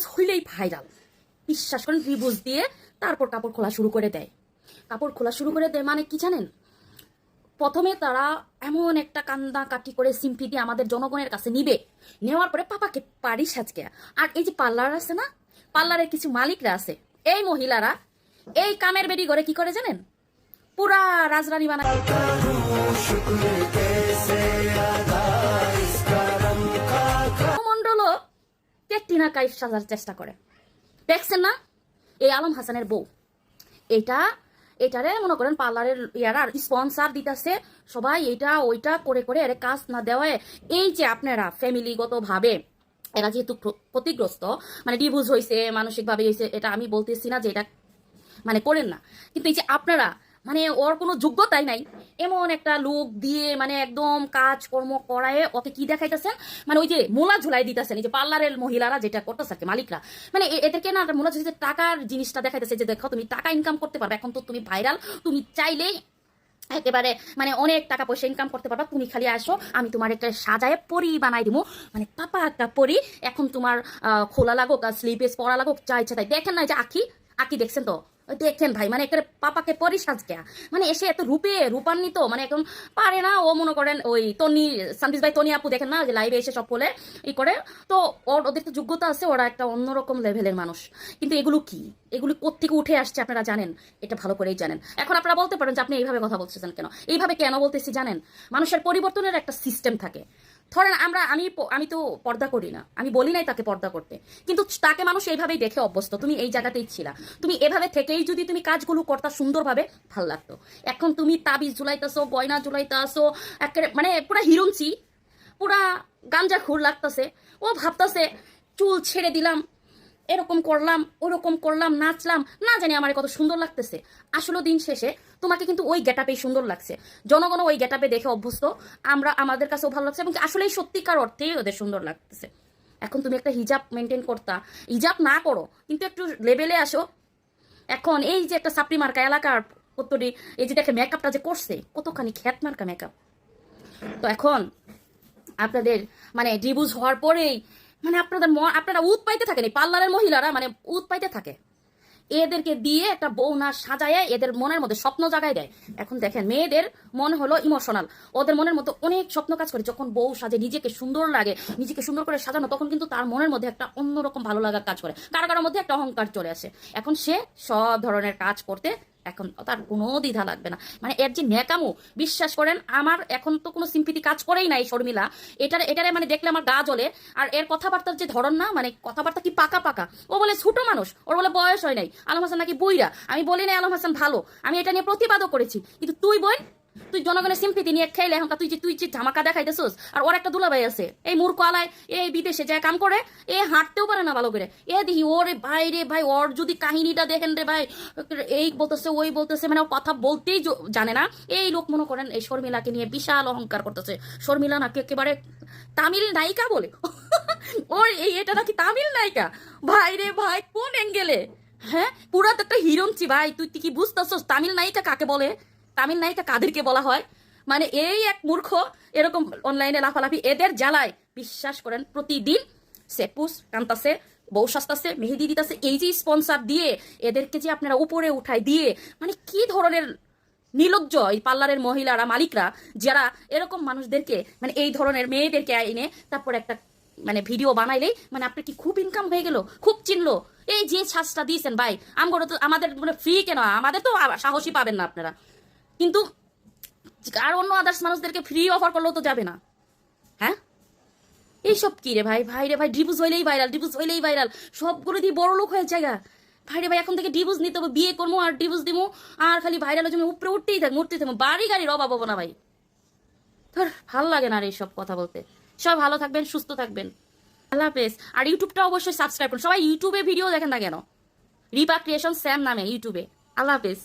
Divorce হইলেই viral. বিশ্বাস করেন ডিভোর্স দিয়ে তারপর কাপড় খোলা শুরু করে দেয়। কাপড় খোলা শুরু করে দেয় মানে কি জানেন? প্রথমে তারা এমন একটা কান্দা কাটি করে সিম্পি দিয়ে আমাদের জনগণের কাছে নিবে। নেওয়ার পরে পাপাকে পারিস আজকে আর এই যে পার্লার আছে না? পার্লারের কিছু মালিকরা আছে। এই মহিলারা, এই কামের বেডি করে কি করে জানেন? পুরা রাজরানী বানায়। পেটিনা কাইফ সাজার চেষ্টা করে। দেখছেন না? এই আলম হাসানের বউ। এটা, এটারে মনে করেন পার্লারের ইয়ারা স্পন্সার দিতেছে, সবাই এটা, ওইটা করে করে এর কাজ না দেওয়ায় এই যে আপনারা ফ্যামিলিগত ভাবে এরা যেহেতু ক্ষতিগ্রস্ত মানে ডিভোর্স হয়েছে মানসিকভাবে হয়েছে এটা আমি বলতেছি না যে এটা মানে করেন না। কিন্তু এই যে আপনারা মানে ওর কোনো যোগ্যতাই নাই। এমন একটা লোক দিয়ে মানে একদম কাজকর্ম করায় ওকে কি দেখাইতেছেন? মানে ওই যে মোলা ঝুলাই দিতেছেন, এই যে পার্লারের মহিলারা যেটা করতেছে আর কি, মালিকরা। মানে এদেরকে না মোলা ঝুলাই টাকার জিনিসটা দেখাইতেছে যে দেখো তুমি টাকা ইনকাম করতে পারবে, এখন তো তুমি ভাইরাল তুমি চাইলেই একেবারে মানে অনেক টাকা পয়সা ইনকাম করতে পারবা, তুমি খালি আসো, আমি তোমার একটা সাজায় পরি বানাই দিব মানে পাপা একটা পরি, এখন তোমার খোলা লাগুক আর স্লিপেস পরা লাগুক, যা ইচ্ছা তাই। দেখেন না যে আখি আঁকি দেখছেন তো? দেখেন ভাই মানে একটা পাপাকে পরি সাজকে মানে এসে এত রূপে রূপান্বিত মানে একদম পারে না। ও মনে করেন ওই তনি সান্দিস ভাই, তনি আপু দেখেন না, যে লাইভে এসে সব বলে, ই করে। তো ওর, ওদের তো যোগ্যতা আছে, ওরা একটা অন্যরকম লেভেলের মানুষ। কিন্তু এগুলো কি? এগুলি কোত্থেকে উঠে আসছে আপনারা জানেন? এটা ভালো করেই জানেন। এখন আপনারা বলতে পারেন যে আপনি এইভাবে কথা বলতেছেন কেন? এইভাবে কেন বলতেছি জানেন? মানুষের পরিবর্তনের একটা সিস্টেম থাকে। ধরেন আমরা, আমি আমি তো পর্দা করি না। আমি বলি নাই তাকে পর্দা করতে। কিন্তু তাকে মানুষ এইভাবেই দেখে অভ্যস্ত। তুমি এই জায়গাতেই ছিলা। তুমি এভাবে থেকেই যদি তুমি কাজগুলো করতা সুন্দরভাবে, ভালো লাগতো। এখন তুমি তাবিজ ঝুলাইতেছো, গয়না ঝুলাইতেছো, একেবারে মানে পুরা হিরুঞ্চি, পুরা গাঞ্জা খুর লাগতেছে। ও ভাবতেছে, চুল ছেড়ে দিলাম এরকম করলাম, ওরকম করলাম, নাচলাম। না জানি আমার কত সুন্দর লাগতেছে। আসলে দিন শেষে, তোমাকে কিন্তু ওই গেটাপেই সুন্দর লাগছে। জনগণ ওই গেটাপে দেখে অভ্যস্ত। আমরা, আমাদের কাছেও ভালো লাগছে এবং আসলেই সত্যিকার অর্থেই ওদের সুন্দর লাগতেছে। এখন তুমি একটা হিজাব মেনটেন করতা। হিজাব না করো, কিন্তু একটু লেভেলে আসো। এখন এই যে একটা সাপড়ি মার্কা এলাকার কতটি এই যে দেখে মেকআপটা যে করছে, কতখানি খ্যাত মার্কা মেকআপ তো এখন আপনাদের মানে ডিভোর্স হওয়ার পরেই মানে আপনাদের আপনারা উত পাইতে থাকেন এই পার্লারের মহিলারা মানে উত পাইতে থাকে। এদেরকে দিয়ে একটা বউ না সাজায় এদের মনের মধ্যে স্বপ্ন জাগায় দেয়। এখন দেখেন, মেয়েদের মন হলো ইমোশনাল ওদের মনের মধ্যে অনেক স্বপ্ন কাজ করে। যখন বউ সাজে, নিজেকে সুন্দর লাগে, নিজেকে সুন্দর করে সাজানো, তখন কিন্তু তার মনের মধ্যে একটা অন্যরকম ভালো লাগার কাজ করে। কারও কারোর মধ্যে একটা অহংকার চলে আসে। এখন সে সব ধরনের কাজ করতে এখন তার কোনো দ্বিধা লাগবে না। মানে এর যে ন্যাকামো, বিশ্বাস করেন, আমার এখন তো কোনো সিম্পিতি কাজ করেই নাই শর্মিলা। এটার, এটারে মানে দেখলে আমার গা জ্বলে। আর এর কথাবার্তার যে ধরন না মানে কথাবার্তা কি পাকা পাকা? ও বলে ছোট মানুষ, ওর বলে বয়স হয় নাই। আলম হাসান নাকি বইরা। আমি বলি নাই আলম হাসান ভালো। আমি এটা নিয়ে প্রতিবাদও করেছি। কিন্তু তুই বোন তুই জনগণের সিম্পিতি নিয়ে খেলে এখন তুই যে তুই যে ধামাকা দেখাইতেছিস, আর ওর একটা দুলাভাই আছে। এই মূর্খ আলায় এই বিদেশে যায় কাম করে, এ হাঁটতেও পারে না ভালো করে। এ দেখি ওরে ভাই রে ভাই, ওর যদি কাহিনীটা দেখেন রে ভাই, এই বলতেছে, ওই বলতেছে মানে ওর কথা বলতেই জানে না। এই লোক মনে করেন এই শর্মিলাকে নিয়ে বিশাল অহংকার করতেছে। শর্মিলা নাকি একেবারে তামিল নায়িকা বলে? ওর এই এটা নাকি তামিল নায়িকা? ভাই রে ভাই, কোন অ্যাঙ্গেলে হ্যাঁ? পুরা তো একটা হিরোঞ্চি ভাই, তুই কি বুঝতেছস, তামিল নায়িকা কাকে বলে? তামিল নায়িকা কাদেরকে বলা হয়? মানে এই এক মূর্খ এরকম অনলাইনে লাফালাফি এদের জ্বালায়। বিশ্বাস করেন, প্রতিদিন সেপুস কান্তাসে বউ সাস্তাছে মেহেদি দিতাছে, এই যে স্পন্সার দিয়ে এদেরকে যে আপনারা উপরে উঠায় দিয়ে মানে কি ধরনের নির্লজ্জ এই পার্লারের মহিলারা, মালিকরা, যারা এরকম মানুষদেরকে মানে এই ধরনের মেয়েদেরকে এনে তারপর একটা মানে ভিডিও বানাইলেই মানে আপনার কি খুব ইনকাম হয়ে গেল? খুব চিনলো। এই যে ছাঁচটা দিয়েছেন ভাই, আমগো তো আমাদের মানে ফ্রি কেন? আমাদের তো সাহসী পাবেন না আপনারা। কিন্তু আর অন্য আদার্স মানুষদেরকে ফ্রি অফার করলেও তো যাবে না। হ্যাঁ? এইসব কি রে ভাই? ভাই রে ভাই ডিভোর্স হইলেই ভাইরাল ডিভোর্স হইলেই ভাইরাল সবগুলো দিয়ে বড় লোক হয়ে জায়গা ভাই রে ভাই, এখন থেকে ডিভোর্স নিতে হবে, বিয়ে করব আর ডিভোর্স দিব, আর খালি ভাইরালের জন্য উপরে উঠতেই থাক, মরতে থাকব, বাড়ি গাড়ির অভাব হব না ভাই। ধর, ভালো লাগে না আর এইসব কথা বলতে। সবাই ভালো থাকবেন, সুস্থ থাকবেন। আল্লাহ হাফেজ। আর ইউটিউবটা অবশ্যই সাবস্ক্রাইব করুন। সবাই ইউটিউবে ভিডিও দেখেন না কেন? রিপা ক্রিয়েশন স্যাম নামে ইউটিউবে। আল্লাহ হাফেজ।